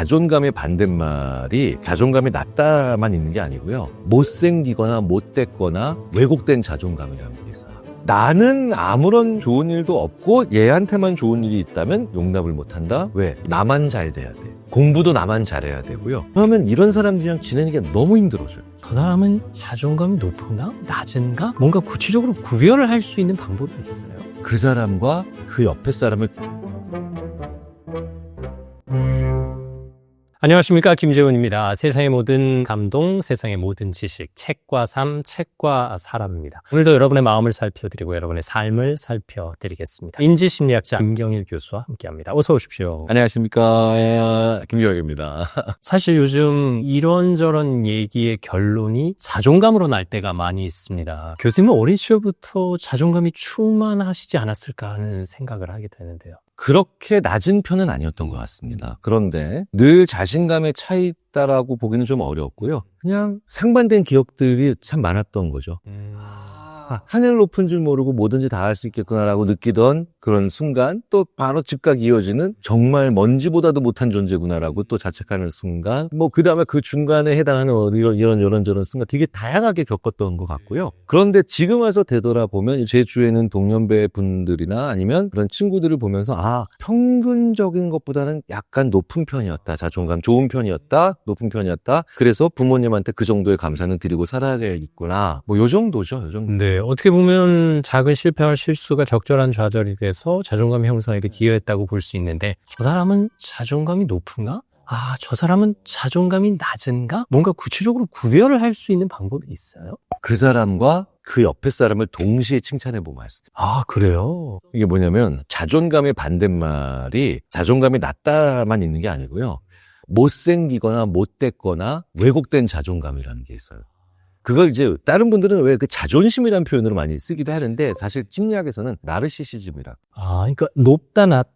자존감의 반대말이 자존감이 낮다만 있는 게 아니고요. 못생기거나 못됐거나 왜곡된 자존감이라는 게 있어요. 나는 아무런 좋은 일도 없고 얘한테만 좋은 일이 있다면 용납을 못한다? 왜? 나만 잘 돼야 돼. 공부도 나만 잘해야 되고요. 그러면 이런 사람들이랑 지내는 게 너무 힘들어져요. 그 사람은 자존감이 높은가? 낮은가? 뭔가 구체적으로 구별을 할 수 있는 방법이 있어요. 그 사람과 그 옆에 사람을 안녕하십니까 김재훈입니다. 세상의 모든 감동, 세상의 모든 지식, 책과 삶, 책과 사람입니다. 오늘도 여러분의 마음을 살펴드리고 여러분의 삶을 살펴드리겠습니다. 인지심리학자 김경일 교수와 함께합니다. 어서 오십시오. 안녕하십니까 예, 김기혁입니다. 사실 요즘 이런저런 얘기의 결론이 자존감으로 날 때가 많이 있습니다. 교수님은 어린 시절부터 자존감이 충만하시지 않았을까 하는 생각을 하게 되는데요. 그렇게 낮은 편은 아니었던 것 같습니다. 그런데 늘 자신감에 차 있다라고 보기는 좀 어렵고요. 그냥 상반된 기억들이 참 많았던 거죠. 아, 하늘 높은 줄 모르고 뭐든지 다 할 수 있겠구나라고 느끼던 그런 순간 또 바로 즉각 이어지는 정말 먼지보다도 못한 존재구나라고 또 자책하는 순간 뭐 그 다음에 그 중간에 해당하는 어, 이런 이런 이런 저런 순간 되게 다양하게 겪었던 것 같고요. 그런데 지금 와서 되돌아보면 제 주위에는 동년배 분들이나 아니면 그런 친구들을 보면서 아 평균적인 것보다는 약간 높은 편이었다. 자존감 좋은 편이었다. 높은 편이었다. 그래서 부모님한테 그 정도의 감사는 드리고 살아야겠구나. 뭐 요 정도죠 요 정도. 네, 어떻게 보면 작은 실패와 실수가 적절한 좌절이 돼서 자존감 형성에도 기여했다고 볼 수 있는데 저 사람은 자존감이 높은가? 아, 저 사람은 자존감이 낮은가? 뭔가 구체적으로 구별을 할 수 있는 방법이 있어요? 그 사람과 그 옆에 사람을 동시에 칭찬해 보면 알수. 아, 그래요? 이게 뭐냐면 자존감의 반대말이 자존감이 낮다만 있는 게 아니고요. 못생기거나 못됐거나 왜곡된 자존감이라는 게 있어요. 그걸 이제 다른 분들은 왜 그 자존심이라는 표현으로 많이 쓰기도 하는데 사실 심리학에서는 나르시시즘이라 아, 그러니까 높다, 낮다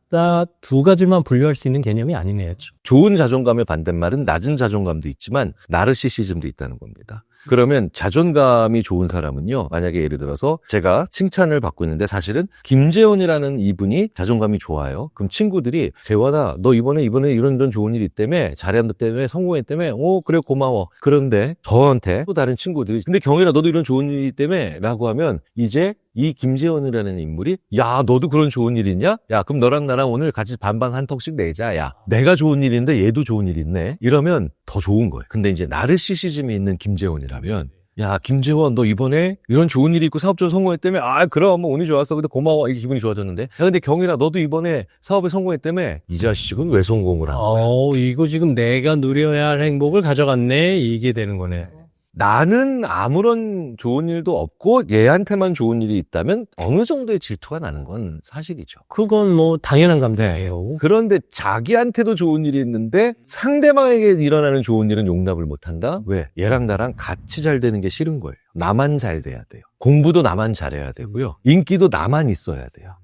두 가지만 분류할 수 있는 개념이 아니네요. 좋은 자존감의 반대말은 낮은 자존감도 있지만 나르시시즘도 있다는 겁니다. 그러면 자존감이 좋은 사람은요, 만약에 예를 들어서 제가 칭찬을 받고 있는데 사실은 김재원이라는 이분이 자존감이 좋아요. 그럼 친구들이 재원아, 너 이번에 이번에 이런 이런 좋은 일 있다며 잘한다 때문에 성공했다며, 오 그래 고마워. 그런데 저한테 또 다른 친구들이 근데 경일아 너도 이런 좋은 일이 때문에라고 하면 이제 이 김재원이라는 인물이 야 너도 그런 좋은 일 있냐? 야 그럼 너랑 나랑 오늘 같이 반반 한 턱씩 내자. 야 내가 좋은 일인데 얘도 좋은 일 있네. 이러면 더 좋은 거예요. 근데 이제 나르시시즘이 있는 김재원이라면 야 김재원 너 이번에 이런 좋은 일이 있고 사업적으로 성공했다며 아 그럼 뭐 운이 좋았어 근데 고마워 이게 기분이 좋아졌는데 야 근데 경일아 너도 이번에 사업에 성공했다며 이 자식은 왜 성공을 한 거야? 어, 이거 지금 내가 누려야 할 행복을 가져갔네. 이게 되는 거네. 나는 아무런 좋은 일도 없고 얘한테만 좋은 일이 있다면 어느 정도의 질투가 나는 건 사실이죠. 그건 뭐 당연한 감정이에요. 그런데 자기한테도 좋은 일이 있는데 상대방에게 일어나는 좋은 일은 용납을 못한다? 왜? 얘랑 나랑 같이 잘 되는 게 싫은 거예요. 나만 잘 돼야 돼요. 공부도 나만 잘해야 되고요. 인기도 나만 있어야 돼요.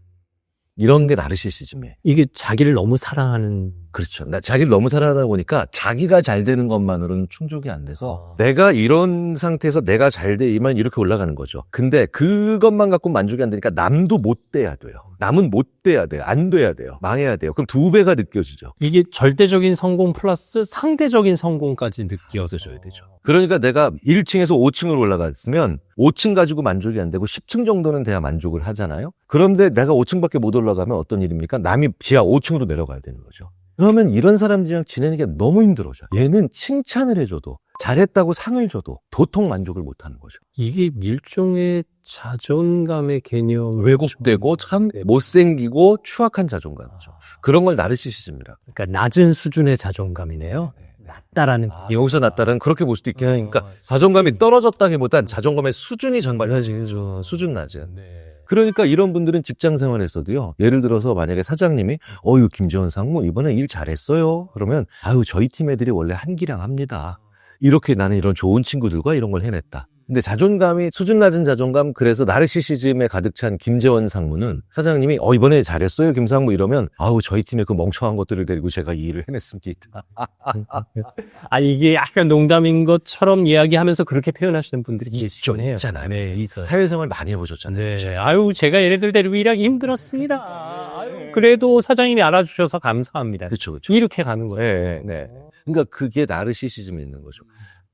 이런 게 나르시시즘이에요. 이게 자기를 너무 사랑하는 그렇죠. 나 자기를 너무 사랑하다 보니까 자기가 잘 되는 것만으로는 충족이 안 돼서 아. 내가 이런 상태에서 내가 잘 돼이만 이렇게 올라가는 거죠. 근데 그것만 갖고 만족이 안 되니까 남도 못 돼야 돼요. 남은 못 돼야 돼요. 안 돼야 돼요. 망해야 돼요. 그럼 두 배가 느껴지죠. 이게 절대적인 성공 플러스 상대적인 성공까지 느껴져야 되죠. 그러니까 내가 1층에서 5층을 올라갔으면 5층 가지고 만족이 안 되고 10층 정도는 돼야 만족을 하잖아요. 그런데 내가 5층밖에 못 올라가면 어떤 일입니까? 남이 지하 5층으로 내려가야 되는 거죠. 그러면 이런 사람들이랑 지내는 게 너무 힘들어져. 얘는 칭찬을 해줘도 잘했다고 상을 줘도 도통 만족을 못 하는 거죠. 이게 일종의 자존감의 개념 왜곡되고 참 못생기고 추악한 자존감이죠. 그런 걸 나르시시즘이라. 그러니까 낮은 수준의 자존감이네요. 낮다라는 여기서 낮다는 그렇게 볼 수도 있긴 하니까 자존감이 떨어졌다기보단 자존감의 수준이 정말 낮죠. 수준 낮은. 그러니까 이런 분들은 직장 생활에서도요. 예를 들어서 만약에 사장님이 어유 김재원 상무 이번에 일 잘했어요. 그러면 아유 저희 팀 애들이 원래 한기량 합니다. 이렇게 나는 이런 좋은 친구들과 이런 걸 해냈다. 근데 자존감이 수준 낮은 자존감 그래서 나르시시즘에 가득 찬 김재원 상무는 사장님이 어 이번에 잘했어요 김상무 이러면 아우 저희 팀의 그 멍청한 것들을 데리고 제가 이 일을 해냈습니다. 아 이게 약간 농담인 것처럼 이야기하면서 그렇게 표현하시는 분들이 계시긴 해요. 있잖아요. 네, 있어요. 사회생활 많이 해보셨잖아요. 네, 아유 제가 얘네들 데리고 일하기 힘들었습니다. 아유, 그래도 사장님이 알아주셔서 감사합니다. 그렇죠, 그렇죠. 이렇게 가는 거예요. 네, 네. 그러니까 그게 나르시시즘이 있는 거죠.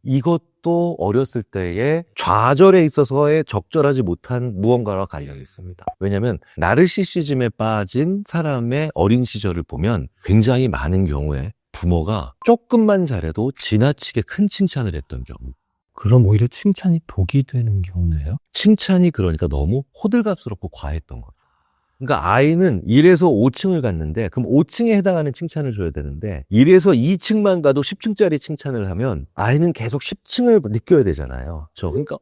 이것도 어렸을 때의 좌절에 있어서의 적절하지 못한 무언가와 관련이 있습니다. 왜냐하면 나르시시즘에 빠진 사람의 어린 시절을 보면 굉장히 많은 경우에 부모가 조금만 잘해도 지나치게 큰 칭찬을 했던 경우. 그럼 오히려 칭찬이 독이 되는 경우네요. 칭찬이 그러니까 너무 호들갑스럽고 과했던 거예요. 그러니까 아이는 1에서 5층을 갔는데 그럼 5층에 해당하는 칭찬을 줘야 되는데 1에서 2층만 가도 10층짜리 칭찬을 하면 아이는 계속 10층을 느껴야 되잖아요. 저 그러니까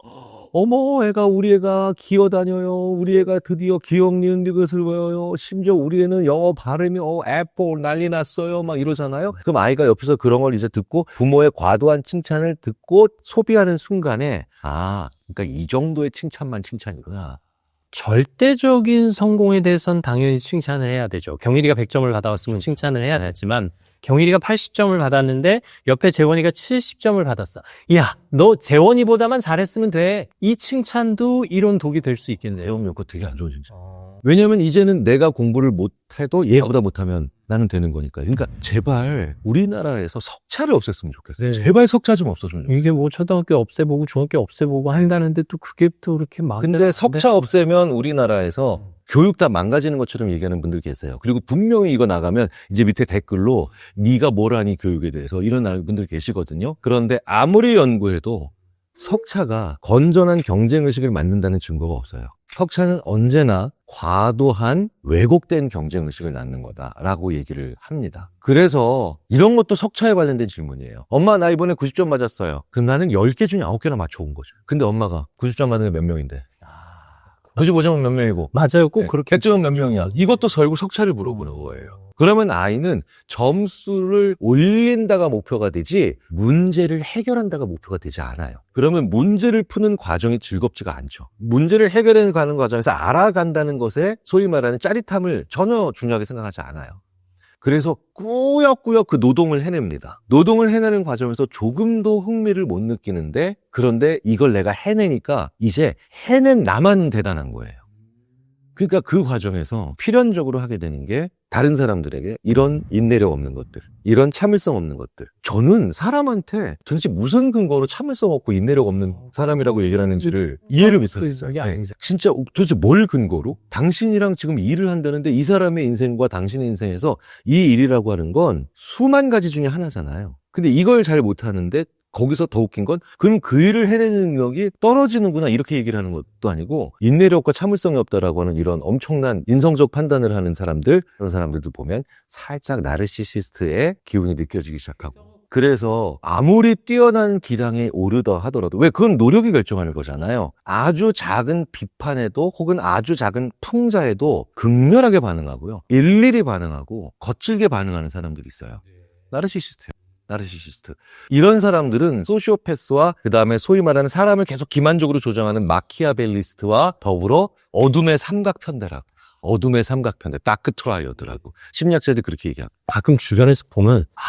어머 애가 우리 애가 기어다녀요. 우리 애가 드디어 기억 니은 디귿을 외워요. 심지어 우리 애는 영어 발음이 어 애플 난리 났어요. 막 이러잖아요. 그럼 아이가 옆에서 그런 걸 이제 듣고 부모의 과도한 칭찬을 듣고 소비하는 순간에 아 그러니까 이 정도의 칭찬만 칭찬이구나. 절대적인 성공에 대해선 당연히 칭찬을 해야 되죠. 경일이가 100점을 받아왔으면 칭찬을 해야 되지만 경일이가 80점을 받았는데 옆에 재원이가 70점을 받았어. 야, 너 재원이보다만 잘했으면 돼. 이 칭찬도 이런 독이 될 수 있겠네요. 배움 요거 되게 안 좋은 칭찬. 왜냐면 이제는 내가 공부를 못해도 얘보다 못하면 나는 되는 거니까. 그러니까 제발 우리나라에서 석차를 없앴으면 좋겠어요. 네. 제발 석차 좀 없어주면 좋겠어요. 이게 뭐 초등학교 없애보고 중학교 없애보고 한다는데 또 그게 또 그렇게 막. 근데 석차 없애면 우리나라에서 교육 다 망가지는 것처럼 얘기하는 분들 계세요. 그리고 분명히 이거 나가면 이제 밑에 댓글로 네가 뭘 하니 교육에 대해서 이런 분들 계시거든요. 그런데 아무리 연구해도 석차가 건전한 경쟁 의식을 만든다는 증거가 없어요. 석차는 언제나 과도한 왜곡된 경쟁 의식을 낳는 거다라고 얘기를 합니다. 그래서 이런 것도 석차에 관련된 질문이에요. 엄마 나 이번에 90점 맞았어요. 그럼 나는 10개 중에 9개나 맞춰온 거죠. 근데 엄마가 90점 맞은 게 몇 명인데? 95점은 몇 명이고? 맞아요. 꼭 네, 그렇게. 100점은 몇 명이야? 이것도 결국 석차를 물어보는 거예요. 그러면 아이는 점수를 올린다가 목표가 되지 문제를 해결한다가 목표가 되지 않아요. 그러면 문제를 푸는 과정이 즐겁지가 않죠. 문제를 해결해 가는 과정에서 알아간다는 것에 소위 말하는 짜릿함을 전혀 중요하게 생각하지 않아요. 그래서 꾸역꾸역 그 노동을 해냅니다. 노동을 해내는 과정에서 조금도 흥미를 못 느끼는데 그런데 이걸 내가 해내니까 이제 해낸 나만 대단한 거예요. 그러니까 그 과정에서 필연적으로 하게 되는 게 다른 사람들에게 이런 인내력 없는 것들, 이런 참을성 없는 것들. 저는 사람한테 도대체 무슨 근거로 참을성 없고 인내력 없는 사람이라고 얘기를 하는지를 이해를 못하겠어요. 그게 네. 진짜 도대체 뭘 근거로? 당신이랑 지금 일을 한다는데 이 사람의 인생과 당신의 인생에서 이 일이라고 하는 건 수만 가지 중에 하나잖아요. 근데 이걸 잘 못하는데 거기서 더 웃긴 건 그럼 그 일을 해내는 능력이 떨어지는구나 이렇게 얘기를 하는 것도 아니고 인내력과 참을성이 없다라고 하는 이런 엄청난 인성적 판단을 하는 사람들 그런 사람들도 보면 살짝 나르시시스트의 기운이 느껴지기 시작하고 그래서 아무리 뛰어난 기량에 오르더 하더라도 왜 그건 노력이 결정하는 거잖아요. 아주 작은 비판에도 혹은 아주 작은 풍자에도 극렬하게 반응하고요. 일일이 반응하고 거칠게 반응하는 사람들이 있어요. 나르시시스트예요. 나르시시스트. 이런 사람들은 소시오패스와 그 다음에 소위 말하는 사람을 계속 기만적으로 조정하는 마키아벨리스트와 더불어 어둠의 삼각편대라고. 어둠의 삼각편대, 다크 트라이어드라고. 심리학자들이 그렇게 얘기합니다. 가끔 주변에서 보면 아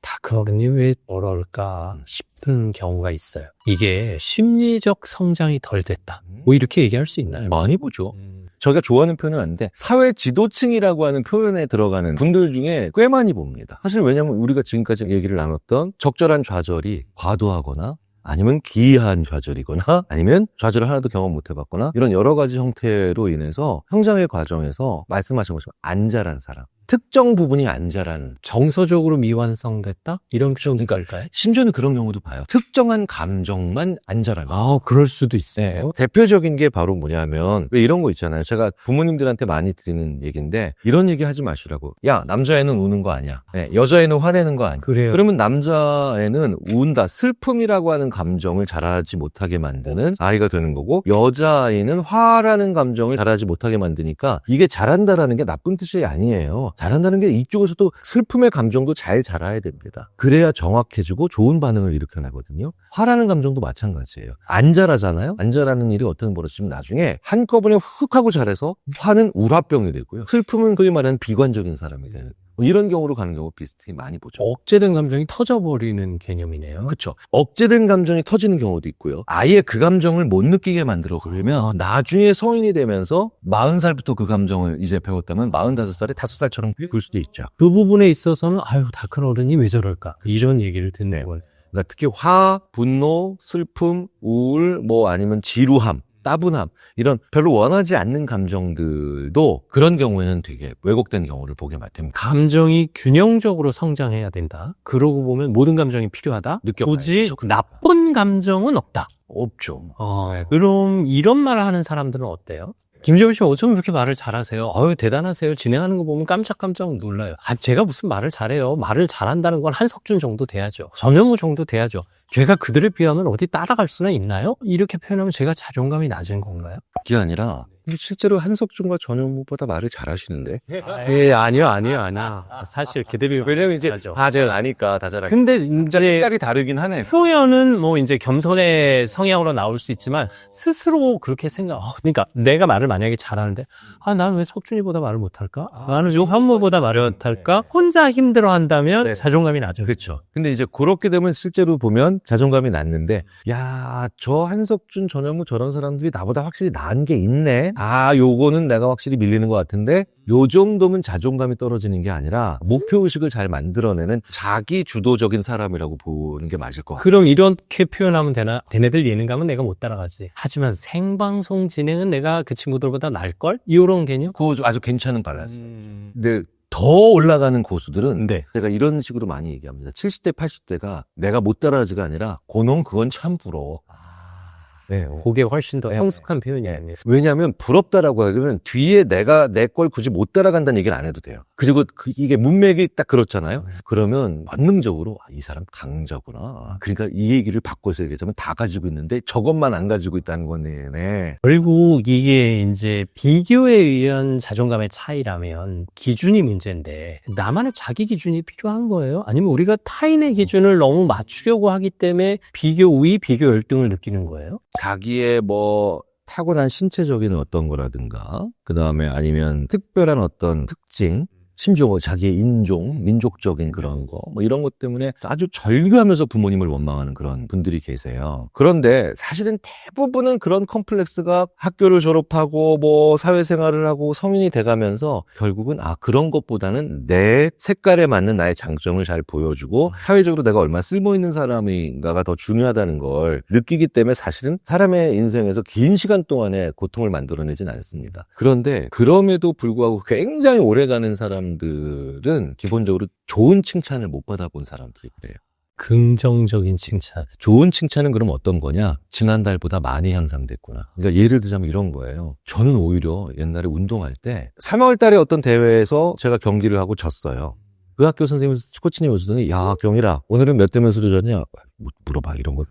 다크어른이 왜 뭐랄까 싶은 경우가 있어요. 이게 심리적 성장이 덜 됐다. 뭐 이렇게 얘기할 수 있나요? 많이 보죠. 저희가 좋아하는 표현은 아닌데 사회 지도층이라고 하는 표현에 들어가는 분들 중에 꽤 많이 봅니다. 사실 왜냐하면 우리가 지금까지 얘기를 나눴던 적절한 좌절이 과도하거나 아니면 기이한 좌절이거나 아니면 좌절을 하나도 경험 못 해봤거나 이런 여러 가지 형태로 인해서 성장의 과정에서 말씀하신 것처럼 안 자란 사람 특정 부분이 안 자란 정서적으로 미완성됐다? 이런 표현일까요? 심지어는 그런 경우도 봐요. 특정한 감정만 안 자라요. 아 그럴 수도 있어요. 네, 대표적인 게 바로 뭐냐면 왜 이런 거 있잖아요. 제가 부모님들한테 많이 드리는 얘기인데 이런 얘기 하지 마시라고. 야 남자애는 우는 거 아니야. 네, 여자애는 화내는 거 아니야. 그래요. 그러면 남자애는 운다 슬픔이라고 하는 감정을 자라지 못하게 만드는 아이가 되는 거고 여자아이는 화라는 감정을 자라지 못하게 만드니까 이게 잘한다라는 게 나쁜 뜻이 아니에요. 잘한다는 게 이쪽에서도 슬픔의 감정도 잘 자라야 됩니다. 그래야 정확해지고 좋은 반응을 일으켜내거든요. 화라는 감정도 마찬가지예요. 안 자라잖아요? 안 자라는 일이 어떤 벌어지면 나중에 한꺼번에 훅 하고 잘해서 화는 우라병이 되고요. 슬픔은 거의 말하는 비관적인 사람이 되는 뭐 이런 경우로 가는 경우 비슷히 많이 보죠. 억제된 감정이 터져버리는 개념이네요. 그렇죠. 억제된 감정이 터지는 경우도 있고요. 아예 그 감정을 못 느끼게 만들어 그러면 나중에 성인이 되면서 40살부터 그 감정을 이제 배웠다면 45살에 5살처럼 굴 수도 있죠. 그 부분에 있어서는 아유 다 큰 어른이 왜 저럴까 이런 얘기를 듣는 걸 그러니까 특히 화, 분노, 슬픔, 우울, 뭐 아니면 지루함, 따분함 이런 별로 원하지 않는 감정들도 그런 경우에는 되게 왜곡된 경우를 보게 됩니다. 감정이 균형적으로 성장해야 된다. 그러고 보면 모든 감정이 필요하다. 느껴봐야죠. 굳이 나쁜 감정은 없다. 없죠. 어, 그럼 이런 말을 하는 사람들은 어때요? 김재훈 씨 어쩜 그렇게 말을 잘하세요? 어유 대단하세요. 진행하는 거 보면 깜짝깜짝 놀라요. 아, 제가 무슨 말을 잘해요? 말을 잘한다는 건 한석준 정도 돼야죠. 전현무 정도 돼야죠. 제가 그들에 비하면 어디 따라갈 수는 있나요? 이렇게 표현하면 제가 자존감이 낮은 건가요? 그게 아니라 실제로 한석준과 전현무보다 말을 잘하시는데 예, 아니요, 아니요, 아니요. 사실 그들이 왜냐면 이제 잘하죠. 다 제가 아니까 다 잘하고 근데 이제 색깔이 다르긴 하네. 표현은 뭐 이제 겸손의 성향으로 나올 수 있지만 스스로 그렇게 생각, 어, 그러니까 내가 말을 만약에 잘하는데 아, 나는 왜 석준이보다 말을 못할까? 나는 지금 현무보다 말을 못할까? 혼자 힘들어 한다면 네. 자존감이 낮아요. 그렇죠. 근데 이제 그렇게 되면 실제로 보면 자존감이 낮는데 야, 저 한석준, 전현무 저런 사람들이 나보다 확실히 나은 게 있네. 아, 요거는 내가 확실히 밀리는 것 같은데 요 정도면 자존감이 떨어지는 게 아니라 목표 의식을 잘 만들어내는 자기 주도적인 사람이라고 보는 게 맞을 것 같아요. 그럼 이렇게 표현하면 되나? 걔네들 예능감은 내가 못 따라가지. 하지만 생방송 진행은 내가 그 친구들보다 나을걸? 이런 개념? 그거 아주 괜찮은 밸런스. 근데 더 올라가는 고수들은 네. 제가 이런 식으로 많이 얘기합니다. 70대, 80대가 내가 못 따라하지가 아니라 고놈 그건 참 부러워. 네. 그게 훨씬 더 네. 성숙한 표현이 아니에요. 왜냐하면 부럽다라고 하려면 뒤에 내가 내 걸 굳이 못 따라간다는 얘기는 안 해도 돼요. 그리고 그 이게 문맥이 딱 그렇잖아요. 그러면 본능적으로 아, 이 사람 강자구나. 그러니까 이 얘기를 바꿔서 얘기하자면 다 가지고 있는데 저것만 안 가지고 있다는 거네. 결국 이게 이제 비교에 의한 자존감의 차이라면 기준이 문제인데 나만의 자기 기준이 필요한 거예요? 아니면 우리가 타인의 기준을 너무 맞추려고 하기 때문에 비교 우위, 비교 열등을 느끼는 거예요? 자기의 뭐 타고난 신체적인 어떤 거라든가 그 다음에 아니면 특별한 어떤 특징 심지어 뭐 자기의 인종, 민족적인 그런 거, 뭐 이런 것 때문에 아주 절규하면서 부모님을 원망하는 그런 분들이 계세요. 그런데 사실은 대부분은 그런 컴플렉스가 학교를 졸업하고 뭐 사회생활을 하고 성인이 돼가면서 결국은 아, 그런 것보다는 내 색깔에 맞는 나의 장점을 잘 보여주고 사회적으로 내가 얼마나 쓸모 있는 사람인가가 더 중요하다는 걸 느끼기 때문에 사실은 사람의 인생에서 긴 시간 동안에 고통을 만들어내진 않습니다. 그런데 그럼에도 불구하고 굉장히 오래가는 사람 들은 기본적으로 좋은 칭찬을 못 받아본 사람들이 그래요. 긍정적인 칭찬. 좋은 칭찬은 그럼 어떤 거냐? 지난달보다 많이 향상됐구나. 그러니까 예를 들자면 이런 거예요. 저는 오히려 옛날에 운동할 때 3월 달에 어떤 대회에서 제가 경기를 하고 졌어요. 그 학교 선생님, 코치님 오시더니 야, 경이라 오늘은 몇 대 몇으로 졌냐? 뭐 물어봐, 이런 거.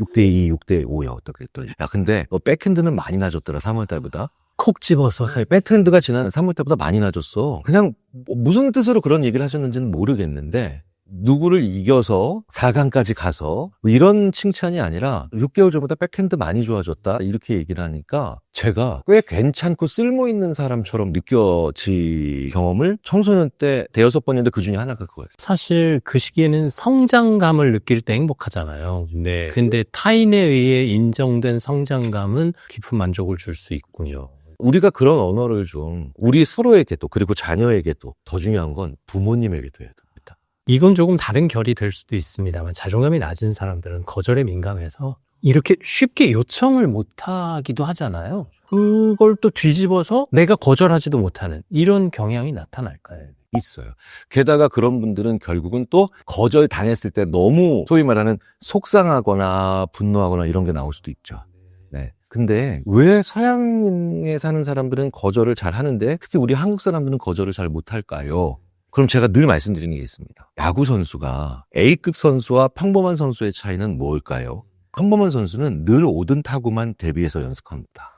6대2, 6대5야, 어떻게 그랬더니. 야, 근데 너 백핸드는 많이 나졌더라, 3월 달보다. 콕 집어서. 아니, 백핸드가 지난 3월 달보다 많이 나졌어. 그냥 뭐 무슨 뜻으로 그런 얘기를 하셨는지는 모르겠는데 누구를 이겨서 4강까지 가서 뭐 이런 칭찬이 아니라 6개월 전보다 백핸드 많이 좋아졌다 이렇게 얘기를 하니까 제가 꽤 괜찮고 쓸모 있는 사람처럼 느껴지 경험을 청소년 때 대여섯 번인데 그 중에 하나가 그거였어요. 사실 그 시기에는 성장감을 느낄 때 행복하잖아요. 네. 근데 타인에 의해 인정된 성장감은 깊은 만족을 줄 수 있군요. 우리가 그런 언어를 좀 우리 서로에게도 그리고 자녀에게도 더 중요한 건 부모님에게도 해야 됩니다. 이건 조금 다른 결이 될 수도 있습니다만 자존감이 낮은 사람들은 거절에 민감해서 이렇게 쉽게 요청을 못 하기도 하잖아요. 그걸 또 뒤집어서 내가 거절하지도 못하는 이런 경향이 나타날까요? 있어요. 게다가 그런 분들은 결국은 또 거절 당했을 때 너무 소위 말하는 속상하거나 분노하거나 이런 게 나올 수도 있죠. 네. 근데 왜 서양에 사는 사람들은 거절을 잘 하는데 특히 우리 한국 사람들은 거절을 잘 못할까요? 그럼 제가 늘 말씀드리는 게 있습니다. 야구 선수가 A급 선수와 평범한 선수의 차이는 뭘까요? 평범한 선수는 늘 오든 타구만 대비해서 연습합니다.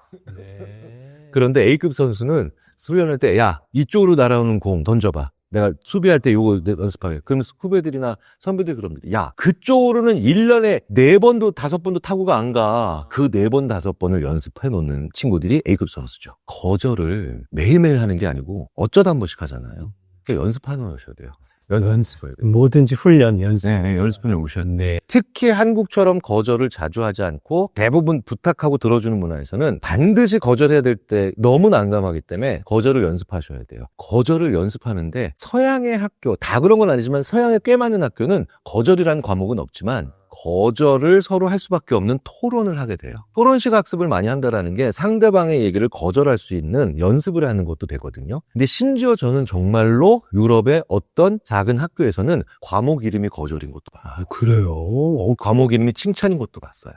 그런데 A급 선수는 훈련할 때, 야, 이쪽으로 날아오는 공 던져봐. 내가 수비할 때 요거 내- 연습하게. 그러면 후배들이나 선배들이 그럽니다. 야, 그쪽으로는 1년에 4번도 5번도 타구가 안 가. 그 4번, 5번을 연습해 놓는 친구들이 A급 선수죠. 거절을 매일매일 하는 게 아니고 어쩌다 한 번씩 하잖아요. 그러니까 연습해 놓으셔야 돼요. 연습을. 뭐든지 훈련, 연습. 네, 네, 연습해 놓으셔야 돼요. 특히 한국처럼 거절을 자주 하지 않고 대부분 부탁하고 들어주는 문화에서는 반드시 거절해야 될 때 너무 난감하기 때문에 거절을 연습하셔야 돼요. 거절을 연습하는데 서양의 학교, 다 그런 건 아니지만 서양의 꽤 많은 학교는 거절이라는 과목은 없지만 거절을 서로 할 수밖에 없는 토론을 하게 돼요. 토론식 학습을 많이 한다라는 게 상대방의 얘기를 거절할 수 있는 연습을 하는 것도 되거든요. 근데 심지어 저는 정말로 유럽의 어떤 작은 학교에서는 과목 이름이 거절인 것도 봐요. 아, 그래요? 어, 과목 이름이 칭찬인 것도 봤어요.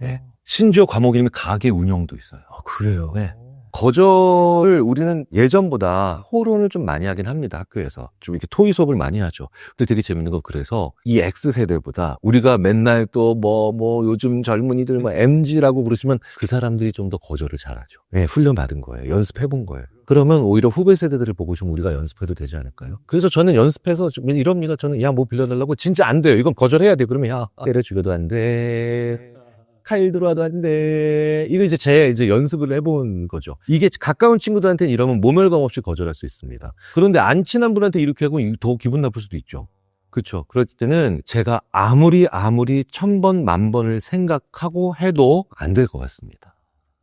네. 심지어 과목 이름이 가게 운영도 있어요. 아, 그래요? 네. 거절을 우리는 예전보다 토론을 좀 많이 하긴 합니다. 학교에서. 좀 이렇게 토의 수업을 많이 하죠. 근데 되게 재밌는 건 그래서 이 X세대보다 우리가 맨날 또 뭐, 뭐 요즘 젊은이들 뭐 MG라고 부르지만 그 사람들이 좀 더 거절을 잘하죠. 네, 훈련 받은 거예요. 연습해 본 거예요. 그러면 오히려 후배 세대들을 보고 좀 우리가 연습해도 되지 않을까요? 그래서 저는 연습해서 좀 이럽니다. 저는 야 뭐 빌려달라고 진짜 안 돼요. 이건 거절해야 돼. 그러면 야 때려 죽여도 안 돼. 칼 들어와도 안 돼. 이거 이제 제 이제 연습을 해본 거죠. 이게 가까운 친구들한테는 이러면 모멸감 없이 거절할 수 있습니다. 그런데 안 친한 분한테 이렇게 하고 더 기분 나쁠 수도 있죠. 그렇죠. 그럴 때는 제가 아무리 아무리 천 번, 만 번을 생각하고 해도 안 될 것 같습니다.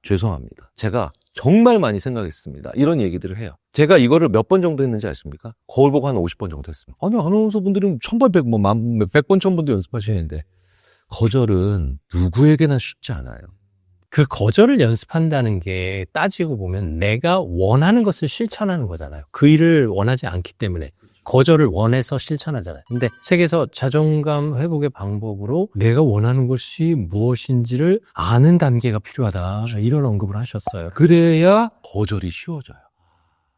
죄송합니다. 제가 정말 많이 생각했습니다. 이런 얘기들을 해요. 제가 이거를 몇 번 정도 했는지 아십니까? 거울 보고 한 50번 정도 했습니다. 아니, 아나운서 분들은 천번, 백번, 만, 백번, 천번도 연습하시는데 거절은 누구에게나 쉽지 않아요. 그 거절을 연습한다는 게 따지고 보면 내가 원하는 것을 실천하는 거잖아요. 그 일을 원하지 않기 때문에 거절을 원해서 실천하잖아요. 근데 책에서 자존감 회복의 방법으로 내가 원하는 것이 무엇인지를 아는 단계가 필요하다. 이런 언급을 하셨어요. 그래야 거절이 쉬워져요.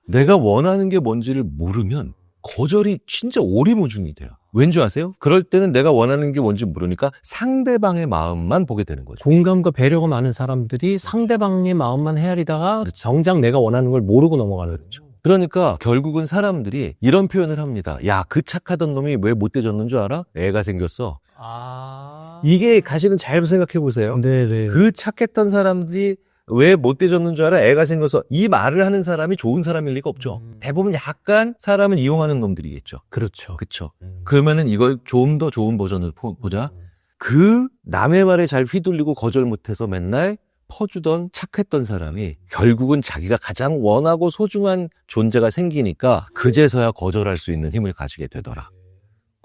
내가 원하는 게 뭔지를 모르면 거절이 진짜 오리무중이 돼요. 왠지 아세요? 그럴 때는 내가 원하는 게 뭔지 모르니까 상대방의 마음만 보게 되는 거죠. 공감과 배려가 많은 사람들이 상대방의 마음만 헤아리다가 정작 내가 원하는 걸 모르고 넘어가는 거죠. 그러니까 결국은 사람들이 이런 표현을 합니다. 야, 그 착하던 놈이 왜 못돼졌는 줄 알아? 애가 생겼어. 아. 이게 가시는 잘 생각해 보세요. 네네. 그 착했던 사람들이 왜 못돼졌는 줄 알아? 애가 생겨서 이 말을 하는 사람이 좋은 사람일 리가 없죠. 음. 대부분 약간 사람을 이용하는 놈들이겠죠. 그렇죠. 그쵸. 음. 그러면은 이걸 좀 더 좋은 버전을 보- 보자. 그 남의 말에 잘 휘둘리고 거절 못해서 맨날 퍼주던 착했던 사람이 결국은 자기가 가장 원하고 소중한 존재가 생기니까 그제서야 거절할 수 있는 힘을 가지게 되더라.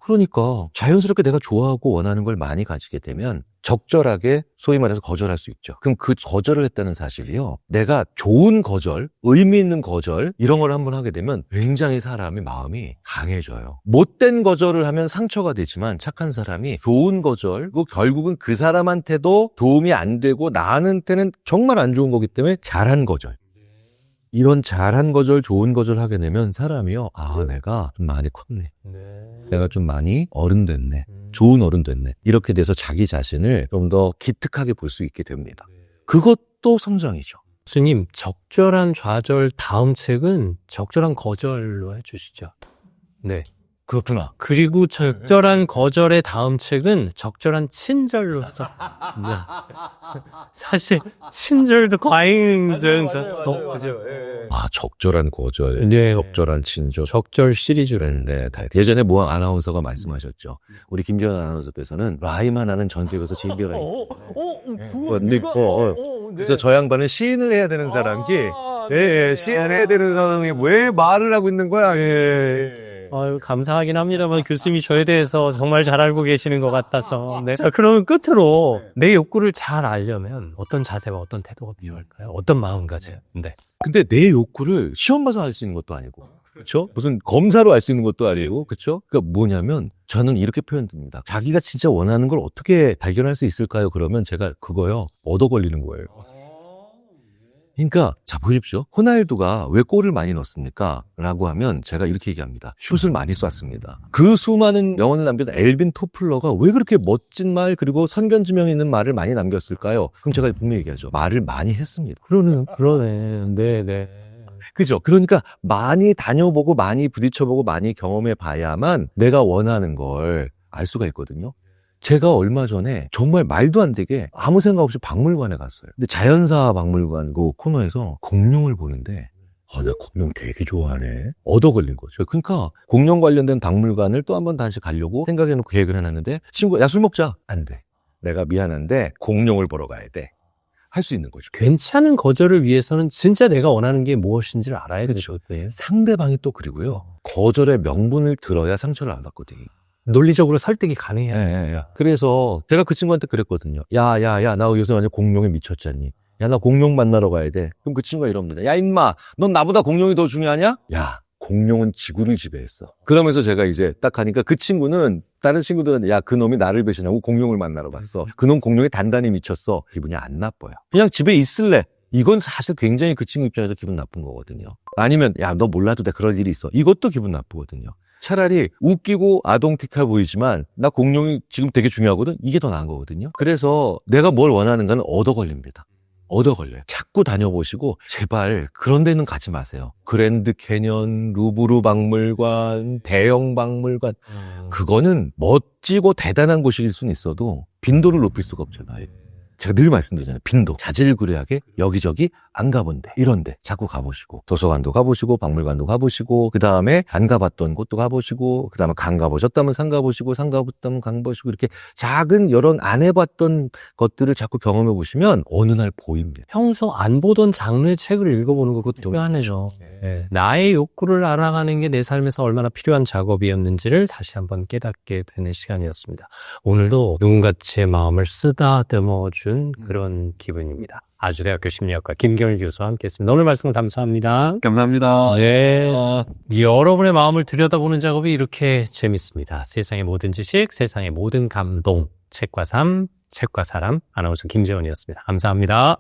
그러니까 자연스럽게 내가 좋아하고 원하는 걸 많이 가지게 되면 적절하게 소위 말해서 거절할 수 있죠. 그럼 그 거절을 했다는 사실이요. 내가 좋은 거절, 의미 있는 거절 이런 걸 한번 하게 되면 굉장히 사람의 마음이 강해져요. 못된 거절을 하면 상처가 되지만 착한 사람이 좋은 거절, 그 결국은 그 사람한테도 도움이 안 되고 나한테는 정말 안 좋은 거기 때문에 잘한 거절. 이런 잘한 거절, 좋은 거절 하게 되면 사람이요. 아, 내가 좀 많이 컸네. 내가 좀 많이 어른 됐네. 좋은 어른 됐네. 이렇게 돼서 자기 자신을 좀 더 기특하게 볼 수 있게 됩니다. 그것도 성장이죠. 교수님, 적절한 좌절 다음 책은 적절한 거절로 해주시죠. 네. 그렇구나. 그리고 적절한 거절의 다음 책은 적절한 친절로 하자. 네. 사실 친절도 과잉은 더 그죠. 아, 적절한 거절, 네. 적절한 친절. 적절 시리즈로. 네, 다 예전에 모 아나운서가 말씀하셨죠. 우리 김지현 아나운서께서는 라임 하나는 전투에서 어, 어, 어. 그래서 저 양반은 시인을 해야 되는 사람이 예, 예, 시인을 해야 되는 사람이 왜 말을 하고 있는 거야? 예. 아유, 감사하긴 합니다만 교수님이 저에 대해서 정말 잘 알고 계시는 것 같아서. 네. 자, 그러면 끝으로 내 욕구를 잘 알려면 어떤 자세와 어떤 태도가 필요할까요? 어떤 마음가짐? 네. 근데 내 욕구를 시험 봐서 알 수 있는 것도 아니고. 그렇죠? 무슨 검사로 알 수 있는 것도 아니고. 그렇죠? 그러니까 뭐냐면 저는 이렇게 표현됩니다. 자기가 진짜 원하는 걸 어떻게 발견할 수 있을까요? 그러면 제가 그거요. 얻어 걸리는 거예요. 그러니까 자 보십시오. 호날두가 왜 골을 많이 넣습니까? 라고 하면 제가 이렇게 얘기합니다. 슛을 많이 쐈습니다. 그 수많은 명언을 남겼던 엘빈 토플러가 왜 그렇게 멋진 말 그리고 선견지명 있는 말을 많이 남겼을까요? 그럼 제가 분명히 얘기하죠. 말을 많이 했습니다. 그러네, 그러네. 네, 네. 그죠? 그러니까 많이 다녀보고 많이 부딪혀보고 많이 경험해 봐야만 내가 원하는 걸 알 수가 있거든요. 제가 얼마 전에 정말 말도 안 되게 아무 생각 없이 박물관에 갔어요. 근데 자연사 박물관 그 코너에서 공룡을 보는데 아, 나 공룡 되게 좋아하네. 얻어 걸린 거죠. 그러니까 공룡 관련된 박물관을 또 한 번 다시 가려고 생각해놓고 계획을 해놨는데 친구 야술 먹자. 안 돼. 내가 미안한데 공룡을 보러 가야 돼. 할 수 있는 거죠. 괜찮은 거절을 위해서는 진짜 내가 원하는 게 무엇인지를 알아야 그렇죠. 되거든요. 상대방이 또 그리고요. 거절의 명분을 들어야 상처를 안 받거든요. 논리적으로 설득이 가능해야 예, 돼. 예, 예. 그래서 제가 그 친구한테 그랬거든요. 야, 야, 야, 나 요새 완전 공룡에 미쳤잖니. 야, 나 공룡 만나러 가야 돼. 그럼 그 친구가 이럽니다. 야, 임마, 넌 나보다 공룡이 더 중요하냐? 야, 공룡은 지구를 지배했어. 그러면서 제가 이제 딱 하니까 그 친구는 다른 친구들한테 야, 그 놈이 나를 배신하고 공룡을 만나러 갔어. 그 놈 공룡에 단단히 미쳤어. 기분이 안 나빠요. 그냥 집에 있을래. 이건 사실 굉장히 그 친구 입장에서 기분 나쁜 거거든요. 아니면 야, 너 몰라도 돼. 그럴 일이 있어. 이것도 기분 나쁘거든요. 차라리 웃기고 아동틱해 보이지만 나 공룡이 지금 되게 중요하거든. 이게 더 나은 거거든요. 그래서 내가 뭘 원하는가는 얻어 걸립니다. 얻어 걸려요. 자꾸 다녀보시고 제발 그런 데는 가지 마세요. 그랜드 캐년, 루브르 박물관, 대형 박물관 그거는 멋지고 대단한 곳일 수는 있어도 빈도를 높일 수가 없잖아요. 제가 늘 말씀드리잖아요. 빈도. 자질구레하게 여기저기 안 가본데 이런데 자꾸 가보시고 도서관도 가보시고 박물관도 가보시고 그 다음에 안 가봤던 곳도 가보시고 그 다음에 강 가보셨다면 산 가보시고 산 가봤다면 강 보시고 이렇게 작은 이런 안 해봤던 것들을 자꾸 경험해 보시면 어느 날 보입니다. 평소 안 보던 장르의 책을 읽어보는 거 그것도 필요하네죠. 예. 나의 욕구를 알아가는 게 내 삶에서 얼마나 필요한 작업이었는지를 다시 한번 깨닫게 되는 시간이었습니다. 오늘도 누군가 제 마음을 쓰다듬어 준 그런 기분입니다. 아주대학교 심리학과 김경일 교수와 함께했습니다. 오늘 말씀 감사합니다. 감사합니다. 예. 여러분의 마음을 들여다보는 작업이 이렇게 재밌습니다. 세상의 모든 지식, 세상의 모든 감동. 책과 삶, 책과 사람. 아나운서 김재원이었습니다. 감사합니다.